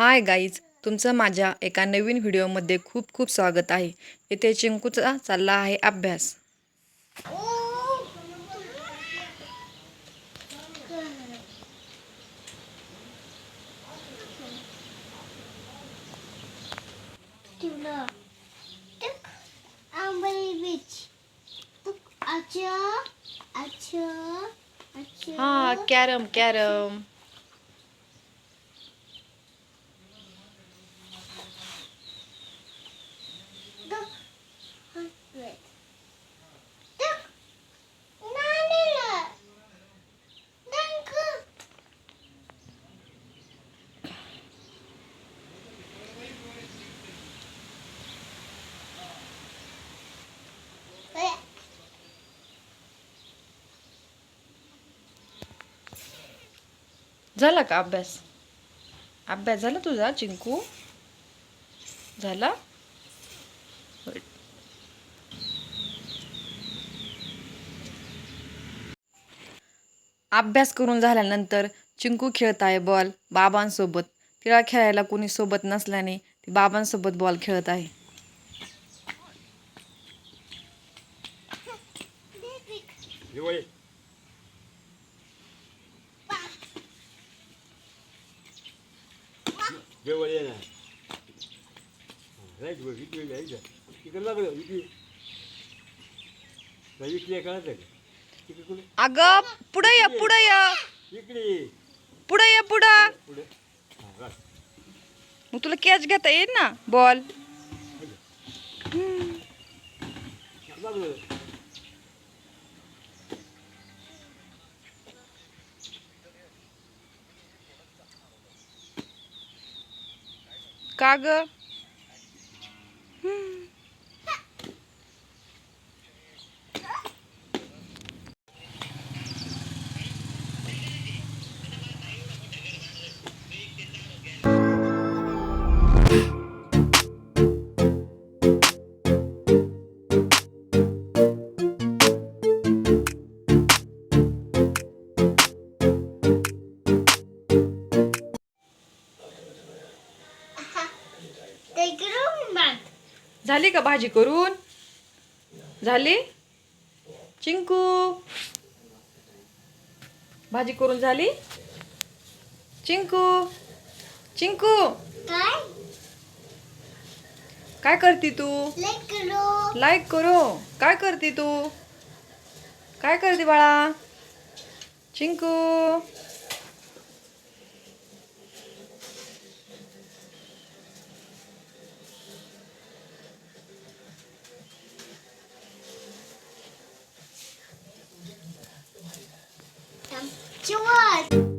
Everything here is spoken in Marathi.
हाय गाईज तुमचं माझ्या एका नवीन व्हिडिओमध्ये खूप खूप स्वागत आहे. येथे चिंकूचा चालला आहे अभ्यास. हा कॅरम कॅरम. झाला का अभ्यास? अभ्यास झाला तुझा चिंकू? झाला? अभ्यास करून झाल्यानंतर चिंकू खेळत आहे बॉल बाबांसोबत. तिला खेळायला कोणी सोबत नसल्याने ती बाबांसोबत बॉल खेळत आहे. आहे ना राईट बघ इकडे जायचं लागलं इकडे इकडे कळत कुठे अगं पुढे या पुढे या इकडे पुढे या पुढं पुढे राईट मग तुला कॅच घेता येईल ना बॉल लागलं का झाली का भाजी करून? झाली? चिंकू. भाजी करून झाली? चिंकू. चिंकू. काय? काय करती तू? लाईक करो. काय करते तू? काय करते बाळा? चिंकू. You watch.